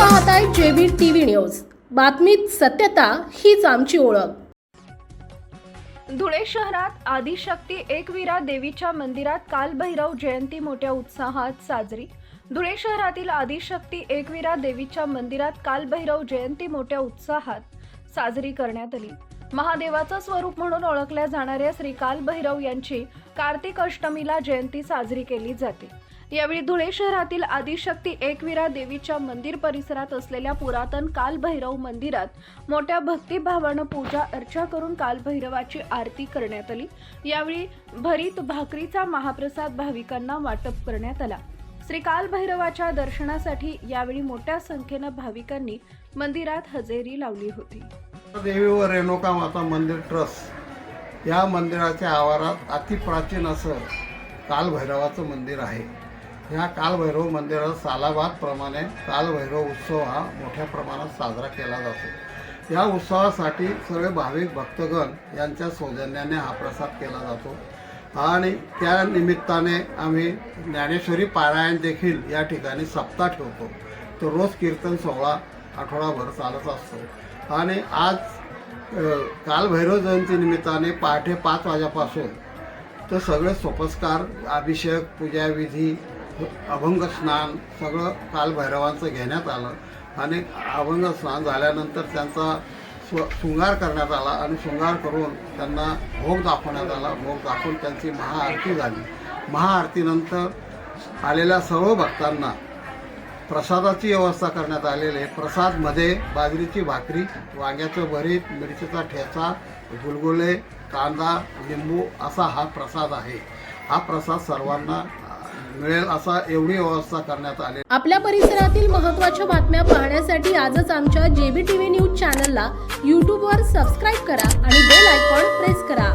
पाहताय JB TV news. बातमीत सत्यता हीच आमची ओळख. धुळे शहरात आदिशक्ती एकवीरा देवीच्या मंदिरात कालभैरव जयंती मोठ्या उत्साहात साजरी. धुळे शहरातील आदिशक्ती एकवीरा देवीच्या मंदिरात कालभैरव जयंती मोठ्या उत्साहात साजरी करण्यात आली. महादेवाचं स्वरूप म्हणून ओळखल्या जाणाऱ्या श्री कालभैरव यांची कार्तिक अष्टमीला जयंती साजरी केली जाते. यावेळी धुळे शहरातील आदिशक्ती एकवीरा देवीच्या मंदिर परिसरात असलेल्या पुरातन कालभैरव मंदिरात मोठ्या भक्तिभावानं पूजा अर्चा करून कालभैरवाची आरती करण्यात आली. यावेळी भरीत भाकरीचा महाप्रसाद भाविकांना वाटप करण्यात आला. श्री कालभैरवाच्या दर्शनासाठी यावेळी मोठ्या संख्येनं भाविकांनी मंदिरात हजेरी लावली होती. देवी व रेणुका माता मंदिर ट्रस्ट या मंदिराच्या आवारात अतिप्राचीन असं कालभैरवाचं मंदिर आहे. ह्या कालभैरव मंदिरात सालाबादप्रमाणे कालभैरव उत्सव हा मोठ्या प्रमाणात साजरा केला जातो. या उत्सवासाठी सगळे भाविक भक्तगण यांच्या सौजन्याने हा प्रसाद केला जातो. आणि त्या निमित्ताने आम्ही ज्ञानेश्वरी पारायण देखील या ठिकाणी सप्ताह ठेवतो. तो रोज कीर्तन सोहळा आठवडाभर चालत असतो. आणि आज कालभैरव काल भैरव जयंती निमित्ताने पहाटे पाच वाजेपासून तर सगळे सोपस्कार अभिषेक पूजाविधी अभंग स्नान सगळं काल भैरवांचं घेण्यात आलं. आणि अभंग स्नान झाल्यानंतर त्यांचा स्व शृंगार करण्यात आला आणि शृंगार करून त्यांना भोग दाखवण्यात आला. भोग दाखवून त्यांची महाआरती झाली. महाआरतीनंतर आलेल्या सर्व भक्तांना प्रसादाची व्यवस्था करण्यात आलेली आहे. प्रसादमध्ये बाजरीची भाकरी वांग्याचं भरीत मिरचीचा ठेचा गुलगुले कांदा लिंबू असा हा प्रसाद आहे. हा प्रसाद सर्वांना मिळेल असा एवढी व्यवस्था करण्यात आली आपल्या परिसरातील महत्त्वाच्या बातम्या पाहण्यासाठी आजच आमच्या जेबी टीव्ही न्यूज चॅनलला यूट्यूबवर सबस्क्राईब करा आणि बेल आयकॉन प्रेस करा.